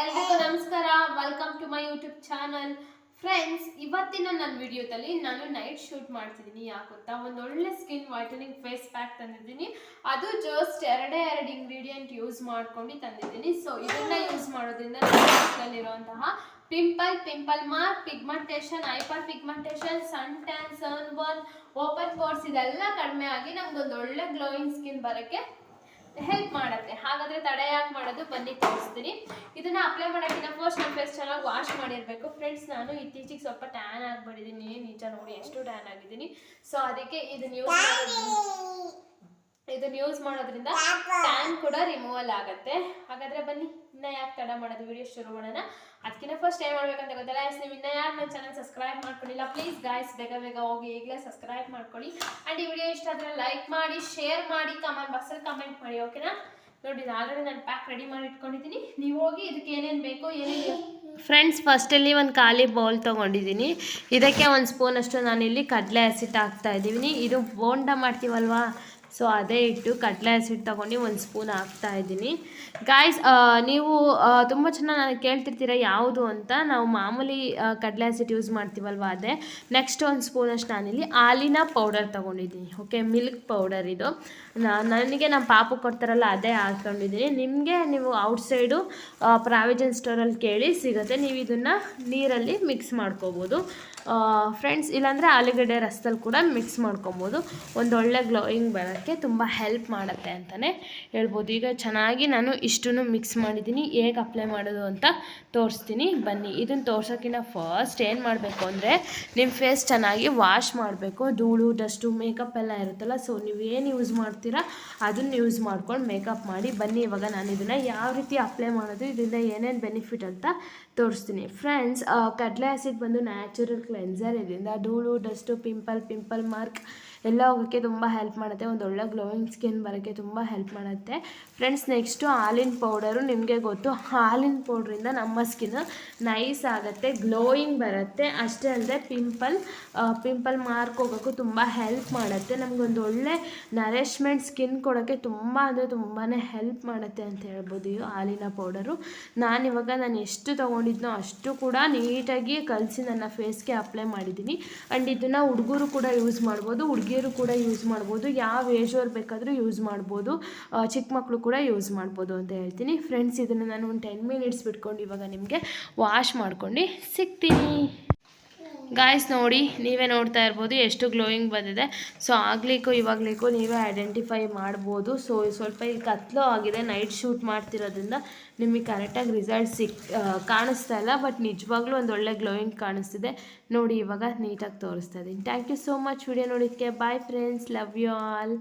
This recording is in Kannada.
ಎಲ್ರಿಗೂ ನಮಸ್ಕಾರ. Welcome to my YouTube channel friends ಇವತ್ತಿನ ನನ್ನ ವಿಡಿಯೋದಲ್ಲಿ ನಾನು ನೈಟ್ ಶೂಟ್ ಮಾಡ್ತಿದ್ದೀನಿ. ಗೊತ್ತಾ? ಒಂದು ಒಳ್ಳೆ ಸ್ಕಿನ್ ವೈಟನಿಂಗ್ ಫೇಸ್ ಪ್ಯಾಕ್ ತಂದಿದ್ದೀನಿ. ಅದು ಜಸ್ಟ್ ಎರಡೇ ಎರಡು ಇಂಗ್ರೀಡಿಯೆಂಟ್ ಯೂಸ್ ಮಾಡ್ಕೊಂಡು ತಂದಿದ್ದೀನಿ. ಸೊ ಇದನ್ನ ಯೂಸ್ ಮಾಡೋದ್ರಿಂದ ಇರುವಂತಹ pimple pimple mark pigmentation hyperpigmentation suntan sunburn open pores ಇದೆಲ್ಲ ಕಡಿಮೆ ಆಗಿ ನಮ್ಗೊಂದು ಒಳ್ಳೆ ಗ್ಲೋಯಿಂಗ್ ಸ್ಕಿನ್ ಬರೋಕ್ಕೆ ಹೆಲ್ಪ್ ಮಾಡುತ್ತೆ. ಹಾಗಾದ್ರೆ ತಡೆ ಯಾಕೆ ಮಾಡೋದು? ಬನ್ನಿ ತೋರಿಸ್ತೀನಿ. ಇದನ್ನ ಅಪ್ಲೈ ಮಾಡೋಕ್ಕಿಂತ ಫಸ್ಟ್ ನಮ್ಮ ಫೇಸ್ ಚೆನ್ನಾಗಿ ವಾಶ್ ಮಾಡಿರಬೇಕು. ಫ್ರೆಂಡ್ಸ್ ನಾನು ಇತ್ತೀಚೆಗೆ ಸ್ವಲ್ಪ ಟ್ಯಾನ್ ಆಗಿಬಿಟ್ಟಿದ್ದೀನಿ ನಿಜ ನೋಡಿ ಎಷ್ಟು ಟ್ಯಾನ್ ಆಗಿದ್ದೀನಿ. ಸೊ ಅದಕ್ಕೆ ಇದನ್ನ ಯೂಸ್ ಇದನ್ನ ಯೂಸ್ ಮಾಡೋದ್ರಿಂದ ಟ್ಯಾನ್ ಕೂಡ ರಿಮೂವಲ್ ಆಗುತ್ತೆ. ಹಾಗಾದ್ರೆ ಬನ್ನಿ ಇನ್ನ ಯಾಕೆ ತಡ ಮಾಡೋದು? ವಿಡಿಯೋ ಶುರು ಮಾಡೋಣ. ಅದಕ್ಕಿಂತ ಫಸ್ಟ್ ಏನ್ ಮಾಡ್ಬೇಕಂತ ಗೊತ್ತಲ್ಲ ಎಸ್ ನೀವು ಇನ್ನ ಯಾರು ನನ್ನ ಚಾನಲ್ ಸಬ್ಸ್ಕ್ರೈಬ್ ಮಾಡ್ಕೊಂಡಿಲ್ಲ ಪ್ಲೀಸ್ ಗಾಯ್ಸ್ ಬೇಗ ಬೇಗ ಹೋಗಿ ಈಗಲೇ ಸಬ್ಸ್ಕ್ರೈಬ್ ಮಾಡ್ಕೊಳ್ಳಿ. ಆ್ಯಂಡ್ ಈ ವಿಡಿಯೋ ಇಷ್ಟ ಆದ್ರೆ ಲೈಕ್ ಮಾಡಿ ಶೇರ್ ಮಾಡಿ ಕಮೆಂಟ್ ಬಾಕ್ಸಲ್ಲಿ ಕಮೆಂಟ್ ಮಾಡಿ ಓಕೆನಾ ನೋಡಿ ಆಲ್ರೆಡಿ ನಾನು ಪ್ಯಾಕ್ ರೆಡಿ ಮಾಡಿ ಇಟ್ಕೊಂಡಿದ್ದೀನಿ. ನೀವು ಹೋಗಿ ಇದಕ್ಕೆ ಏನೇನು ಬೇಕೋ ಏನೇನು ಫ್ರೆಂಡ್ಸ್ ಫಸ್ಟಲ್ಲಿ ಒಂದು ಖಾಲಿ ಬೌಲ್ ತೊಗೊಂಡಿದ್ದೀನಿ. ಇದಕ್ಕೆ ಒಂದು ಸ್ಪೂನಷ್ಟು ನಾನಿಲ್ಲಿ ಕಡಲೆ ಹಸಿಟ್ಟು ಹಾಕ್ತಾ ಇದ್ದೀನಿ. ಇದು ಬೋಂಡ ಮಾಡ್ತೀವಲ್ವಾ? ಸೊ ಅದೇ ಇಟ್ಟು ಕಡಲೆ ಹಸಿಟ್ಟು ತೊಗೊಂಡು ಒಂದು ಸ್ಪೂನ್ ಹಾಕ್ತಾ ಇದ್ದೀನಿ. ಗಾಯ್ಸ್ ನೀವು ತುಂಬ ಚೆನ್ನಾಗಿ ನಾನು ಕೇಳ್ತಿರ್ತೀರ ಯಾವುದು ಅಂತ. ನಾವು ಮಾಮೂಲಿ ಕಡಲೆ ಹಸಿಟ್ಟು ಯೂಸ್ ಮಾಡ್ತೀವಲ್ವ ಅದೇ. ನೆಕ್ಸ್ಟ್ ಒಂದು ಸ್ಪೂನಷ್ಟು ನಾನಿಲ್ಲಿ ಹಾಲಿನ ಪೌಡರ್ ತೊಗೊಂಡಿದ್ದೀನಿ. ಓಕೆ ಮಿಲ್ಕ್ ಪೌಡರ್ ಇದು. ನನಗೆ ನಮ್ಮ ಪಾಪು ಕೊಡ್ತಾರಲ್ಲ ಅದೇ ಹಾಕ್ಕೊಂಡಿದ್ದೀನಿ ನಿಮಗೆ ನೀವು ಔಟ್ಸೈಡು ಪ್ರಾವಿಜನ್ ಸ್ಟೋರಲ್ಲಿ ಕೇಳಿ ಸಿಗುತ್ತೆ. ನೀವು ಇದನ್ನು ನೀರಲ್ಲಿ ಮಿಕ್ಸ್ ಮಾಡ್ಕೋಬೋದು. ಫ್ರೆಂಡ್ಸ್ ಇಲ್ಲಾಂದರೆ ಆಲೂಗಡ್ಡೆ ರಸದಲ್ಲಿ ಕೂಡ ಮಿಕ್ಸ್ ಮಾಡ್ಕೊಬೋದು. ಒಂದು ಒಳ್ಳೆ ಗ್ಲೋಯಿಂಗ್ ಬರೋಕ್ಕೆ ತುಂಬ ಹೆಲ್ಪ್ ಮಾಡುತ್ತೆ ಅಂತಲೇ ಹೇಳ್ಬೋದು. ಈಗ ಚೆನ್ನಾಗಿ ನಾನು ಇಷ್ಟನ್ನು ಮಿಕ್ಸ್ ಮಾಡಿದ್ದೀನಿ. ಹೇಗೆ ಅಪ್ಲೈ ಮಾಡೋದು ಅಂತ ತೋರಿಸ್ತೀನಿ. ಬನ್ನಿ ಇದನ್ನು ತೋರ್ಸೋಕ್ಕಿಂತ ಫಸ್ಟ್ ಏನು ಮಾಡಬೇಕು ಅಂದರೆ ನಿಮ್ಮ ಫೇಸ್ ಚೆನ್ನಾಗಿ ವಾಶ್ ಮಾಡಬೇಕು. ಧೂಳು ಡಸ್ಟು ಮೇಕಪ್ ಎಲ್ಲ ಇರುತ್ತಲ್ಲ ಸೊ ನೀವು ಏನು ಯೂಸ್ ಮಾಡ್ತೀರಾ ಅದನ್ನು ಯೂಸ್ ಮಾಡ್ಕೊಂಡು ಮೇಕಪ್ ಮಾಡಿ ಬನ್ನಿ. ಇವಾಗ ನಾನು ಇದನ್ನು ಯಾವ ರೀತಿ ಅಪ್ಲೈ ಮಾಡೋದು, ಇದರಿಂದ ಏನೇನು ಬೆನಿಫಿಟ್ ಅಂತ ತೋರಿಸ್ತೀನಿ. ಫ್ರೆಂಡ್ಸ್ ಕಡಲೆ ಆ್ಯಸಿಡ್ ಬಂದು ನ್ಯಾಚುರಲ್ ಕ್ಲೆನ್ಸರ್ ಇದರಿಂದ ಧೂಳು ಡಸ್ಟು ಪಿಂಪಲ್ ಪಿಂಪಲ್ ಮಾರ್ಕ್ ಎಲ್ಲ ಹೋಗೋಕ್ಕೆ ತುಂಬ ಹೆಲ್ಪ್ ಮಾಡುತ್ತೆ. ಒಂದು ಒಳ್ಳೆ ಗ್ಲೋಯಿಂಗ್ ಸ್ಕಿನ್ ಬರೋಕ್ಕೆ ತುಂಬ ಹೆಲ್ಪ್ ಮಾಡುತ್ತೆ. ಫ್ರೆಂಡ್ಸ್ ನೆಕ್ಸ್ಟು ಹಾಲಿನ ಪೌಡರು ನಿಮಗೆ ಗೊತ್ತು. ಹಾಲಿನ ಪೌಡ್ರಿಂದ ನಮ್ಮ ಸ್ಕಿನ್ ನೈಸ್ ಆಗುತ್ತೆ ಗ್ಲೋಯಿಂಗ್ ಬರುತ್ತೆ. ಅಷ್ಟೇ ಅಲ್ಲದೆ ಪಿಂಪಲ್ ಪಿಂಪಲ್ ಮಾರ್ಕ್ ಹೋಗೋಕ್ಕೂ ತುಂಬ ಹೆಲ್ಪ್ ಮಾಡುತ್ತೆ. ನಮಗೊಂದು ಒಳ್ಳೆ ನರಿಷ್ಮೆಂಟ್ ಸ್ಕಿನ್ ಕೊಡೋಕ್ಕೆ ತುಂಬ ಅಂದರೆ ತುಂಬಾ ಹೆಲ್ಪ್ ಮಾಡುತ್ತೆ ಅಂತ ಹೇಳ್ಬೋದು ಈ ಹಾಲಿನ ಪೌಡರು ನಾನಿವಾಗ ನಾನು ಎಷ್ಟು ತೊಗೊಂಡಿದ್ನೋ ಅಷ್ಟು ಕೂಡ ನೀಟಾಗಿ ಕಲಸಿ ನನ್ನ ಫೇಸ್ಗೆ ಅಪ್ಲೈ ಮಾಡಿದ್ದೀನಿ. ಆ್ಯಂಡ್ ಇದನ್ನು ಹುಡುಗರು ಕೂಡ ಯೂಸ್ ಮಾಡ್ಬೋದು. ಹುಡುಗಿಯರು ಕೂಡ ಯೂಸ್ ಮಾಡ್ಬೋದು. ಯಾವ ಏಜವ್ರು ಬೇಕಾದರೂ ಯೂಸ್ ಮಾಡ್ಬೋದು. ಚಿಕ್ಕ ಮಕ್ಕಳು ಕೂಡ ಯೂಸ್ ಮಾಡ್ಬೋದು ಅಂತ ಹೇಳ್ತೀನಿ. ಫ್ರೆಂಡ್ಸ್ ಇದನ್ನು ನಾನು ಒಂದು ಟೆನ್ ಮಿನಿಟ್ಸ್ ಬಿಟ್ಕೊಂಡು ಇವಾಗ ನಿಮಗೆ ವಾಶ್ ಮಾಡ್ಕೊಂಡು ಸಿಗ್ತೀನಿ. ಗಾಯ್ಸ್ ನೋಡಿ, ನೀವೇ ನೋಡ್ತಾ ಇರ್ಬೋದು ಎಷ್ಟು ಗ್ಲೋಯಿಂಗ್ ಬಂದಿದೆ. ಸೊ ಆಗ್ಲಿಕ್ಕೂ ಇವಾಗ್ಲಿಕ್ಕೂ ನೀವೇ ಐಡೆಂಟಿಫೈ ಮಾಡ್ಬೋದು. ಸೊ ಸ್ವಲ್ಪ ಇಲ್ಲಿ ಕತ್ಲೋ ಆಗಿದೆ ನೈಟ್ ಶೂಟ್ ಮಾಡ್ತಿರೋದ್ರಿಂದ ನಿಮಗೆ ಕರೆಕ್ಟಾಗಿ ರಿಸಲ್ಟ್ ಸಿಕ್ ಕಾಣಿಸ್ತಾ ಇಲ್ಲ ಬಟ್ ನಿಜವಾಗ್ಲೂ ಒಂದು ಒಳ್ಳೆ ಗ್ಲೋಯಿಂಗ್ ಕಾಣಿಸ್ತಿದೆ. ನೋಡಿ, ಇವಾಗ ನೀಟಾಗಿ ತೋರಿಸ್ತಾ ಇದ್ದೀನಿ thank you so much video ನೋಡಿದ್ದಕ್ಕೆ bye friends love you all